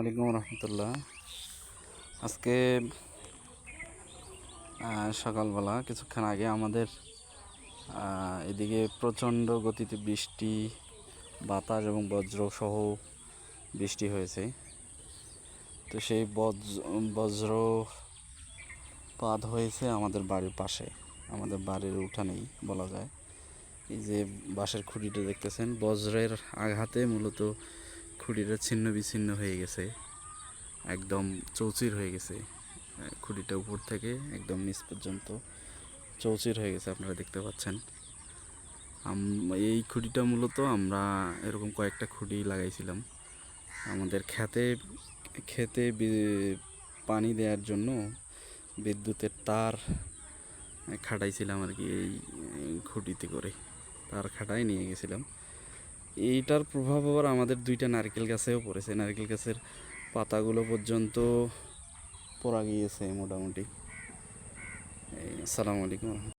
আলাইকুম রহমতুল্লাহ। আজকে সকালবেলা, কিছুক্ষণ আগে আমাদের এদিকে প্রচণ্ড গতিতে বৃষ্টি, বাতাস এবং বজ্র সহ বৃষ্টি হয়েছে। তো সেই বজ্র বজ্রপাত হয়েছে আমাদের বাড়ির পাশে। আমাদের বাড়ির উঠানেই বলা যায়। এই যে বাঁশের খুঁটিটা দেখতেছেন, বজ্রের আঘাতে মূলত খুঁটিটা ছিন্ন বিচ্ছিন্ন হয়ে গেছে। একদম চৌচির হয়ে গেছে। খুঁটিটা উপর থেকে একদম নিচ পর্যন্ত চৌচির হয়ে গেছে, আপনারা দেখতে পাচ্ছেন। এই খুঁটিটা মূলত আমরা এরকম কয়েকটা খুঁটি লাগাইছিলাম। আমাদের খেতে খেতে পানি দেওয়ার জন্য বিদ্যুতের তার খাটাইছিলাম আর কি এই খুঁটিতে করে। তার খাটাই নিয়ে গেছিলাম। এইটার প্রভাব আবার আমাদের দুইটা নারকেল গাছেও পড়েছে। নারকেল গাছের পাতাগুলো পর্যন্ত পরা গিয়েছে মোটামুটি। আসসালামু